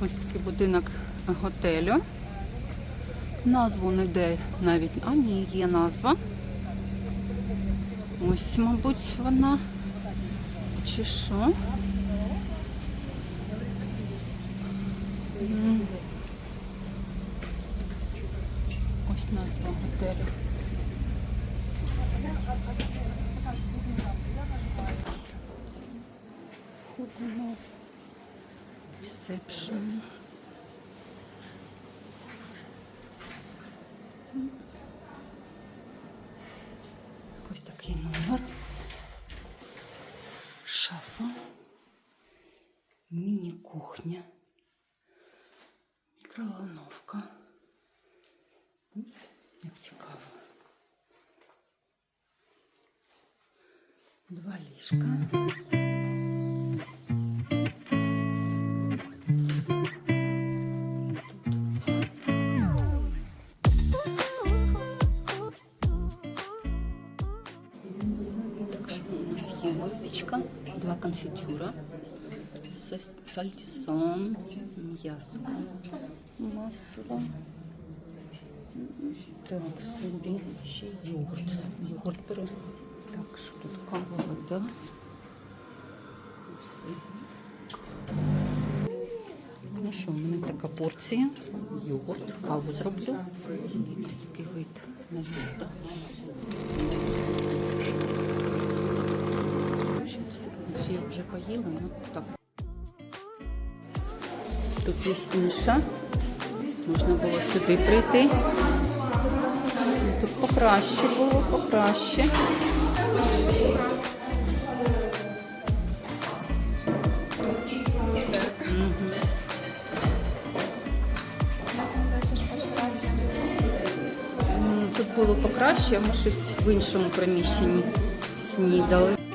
Ось такий будинок готелю. Назву не де навіть. А, ні, є назва. Ось, мабуть, вона. Чи що? Ось назва готелю. Входимо. Ресепшн. Ось такий номер. Шафа. Міні-кухня. Мікроволновка. М, Як цікаво. Два ліжка. у нас є випічка, два конфітюра, сес- сальтісон, м'яско, масло. Так, собі ще йогурт. Йогурт беру. Так, що тут кава, вода. Все. Ну що, у мене така порція. Йогурт, каву зроблю. Ось такий вид на місто. Поїла, ну так. Тут є інша. Можна було сюди прийти. Тут покраще було, покраще. Тут було покраще, ми щось в іншому приміщенні снідали.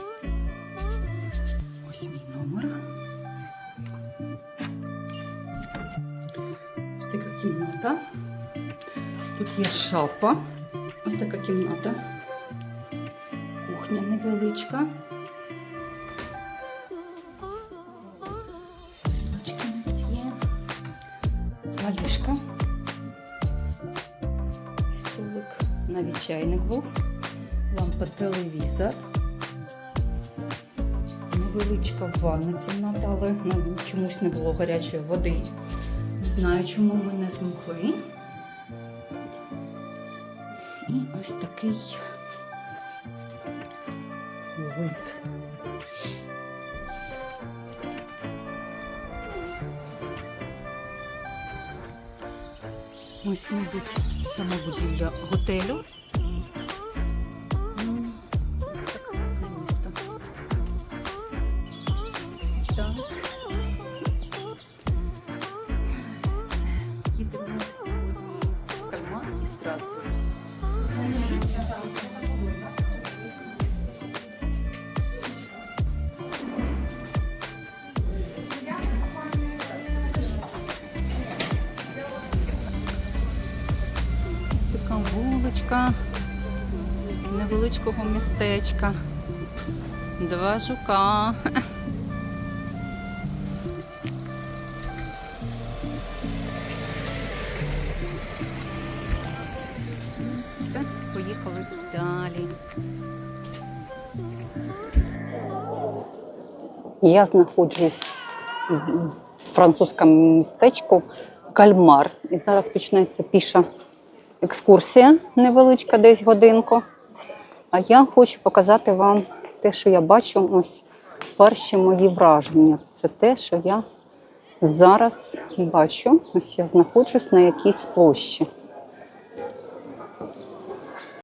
Тут є шафа. Ось така кімната. Кухня невеличка. Є. Два ліжка. Столик. Навіть чайник був. Лампа телевізор. Невеличка ванна кімната, але ну, чомусь не було гарячої води. Не знаю, чому ми не змогли. І ось такий вид. Ось, мабуть, сама будівля готелю. Ну. Їдемо сьогодні в Кальмар і Страсбург. Така вуличка невеличкого містечка. Два жука. Все, поїхали далі. Я знаходжусь в французькому містечку Кальмар. І зараз почнеться піша екскурсія невеличка, десь годинку. А я хочу показати вам те, що я бачу. Ось перші мої враження. Це те, що я зараз бачу. Ось я знаходжусь на якійсь площі.